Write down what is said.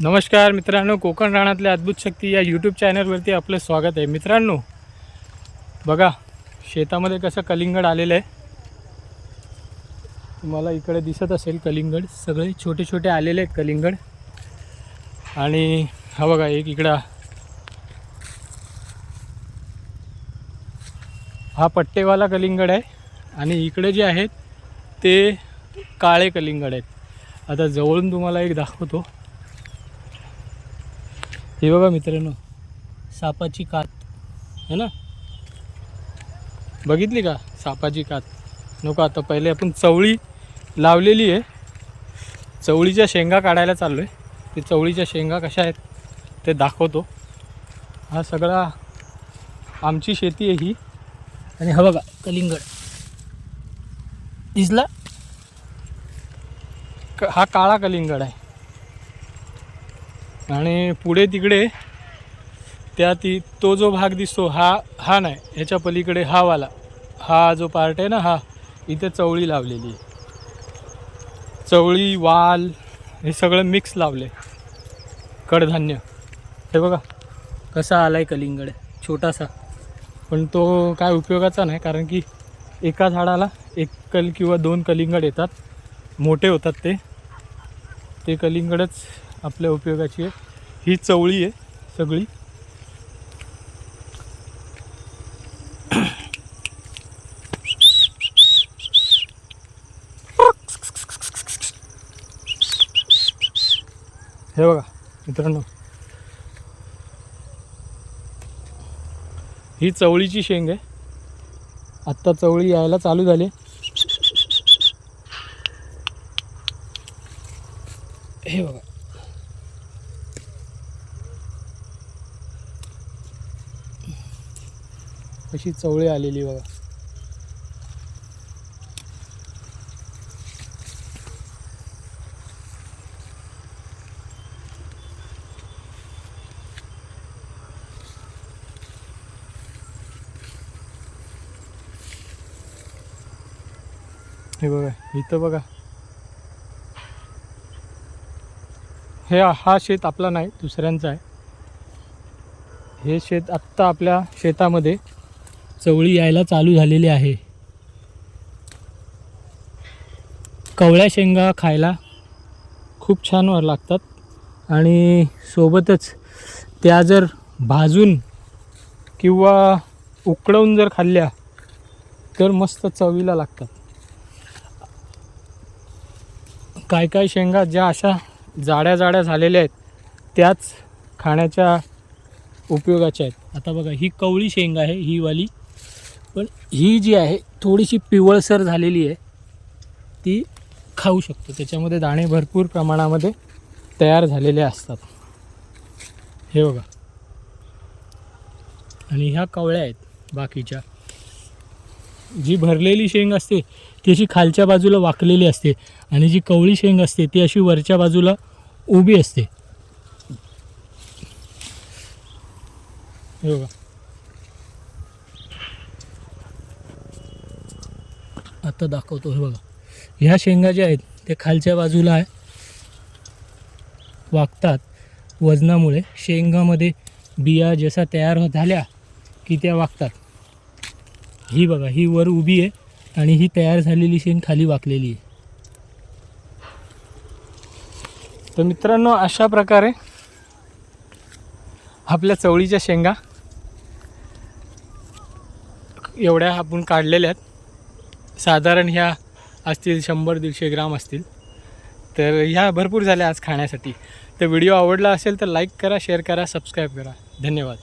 नमस्कार मित्रांनो कोकण राणातल्या अद्भुत शक्ती या यूट्यूब चॅनलवरती आपलं स्वागत आहे. मित्रांनो बघा शेतामध्ये कसं कलिंगड आलेलं आहे. तुम्हाला इकडे दिसत असेल कलिंगड. सगळे छोटे छोटे आलेले आहेत कलिंगड. आणि हा बघा एक इकडं. हा पट्टेवाला कलिंगड आहे. आणि इकडे जे आहेत ते काळे कलिंगड आहेत. आता जवळून तुम्हाला एक दाखवतो. हे बघा मित्रांनो सापाची कात. है ना? बघितली का? सापाची कात. नको आता पहिले आपण चवळी लावलेली आहे. चवळीच्या शेंगा काढायला चाललो आहे ते चवळीच्या शेंगा कशा आहेत ते दाखवतो. हा सगळा आमची शेती आहे ही. आणि हा बघा कलिंगड. दिसला? क- हा काळा कलिंगड आहे. आणि पुढे तिकडे त्या ती तो जो भाग दिसतो हा हा नाही ह्याच्या पलीकडे हा वाला. हा जो पार्ट आहे ना हा इथे चवळी लावलेली आहे. चवळी वाल हे सगळं मिक्स लावले कडधान्य. हे बघा कसा आहे कलिंगड. छोटासा. पण तो काय उपयोगाचा नाही कारण की एका झाडाला एक कल किंवा दोन कलिंगड येतात. मोठे होतात ते. ते कलिंगडच आपल्या उपयोगाची आहे. ही चवळी आहे सगळी. हे बघा मित्रांनो. ही चवळीची शेंग आहे. आत्ता चवळी यायला चालू झाली. हे बघा. अशी चवळी आलेली बघा. हे बघा इथं बघा. हे हा शेत आपला नाही दुसऱ्यांचा आहे. हे शेत आत्ता आपल्या शेतामध्ये चवळी यायला चालू झालेली आहे. कवळ्या शेंगा खायला खूप छान वर लागतात आणि सोबतच त्या जर भाजून किंवा उकडवून जर खाल्ल्या तर मस्त चवीला लागतात. काय काय शेंगा ज्या अशा जाड्या जाड्या झालेल्या आहेत त्याच खाण्याच्या उपयोगाच्या आहेत. आता बघा ही कवळी शेंगा आहे ही वाली. पण ही जी आहे थोडीशी पिवळसर झालेली आहे ती खाऊ शकतो. त्याच्यामध्ये दाणे भरपूर प्रमाणामध्ये तयार झालेले असतात. हे बघा. आणि ह्या कवळ्या आहेत बाकीच्या. जी भरलेली शेंग असते ती अशी खालच्या बाजूला वाकलेली असते आणि जी कवळी शेंग असते ती अशी वरच्या बाजूला उभी असते. हे बघा. आता दाखवतो. हे बघा. ह्या शेंगा ज्या आहेत ते खालच्या बाजूला आहे. वागतात वजनामुळे. शेंगामध्ये बिया जसा तयार झाल्या की त्या वागतात ही बघा ही वर उभी आहे आणि ही तयार झालेली शेंग खाली वाकलेली आहे. तर मित्रांनो अशा प्रकारे आपल्या चवळीच्या शेंगा एवढ्या आपण काढलेल्या आहेत. साधारण ह्या असतील शंभर दीडशे ग्राम असतील. तर ह्या भरपूर झाल्या आज खाण्यासाठी. तर व्हिडिओ आवडला असेल तर लाईक करा शेअर करा सबस्क्राईब करा. धन्यवाद.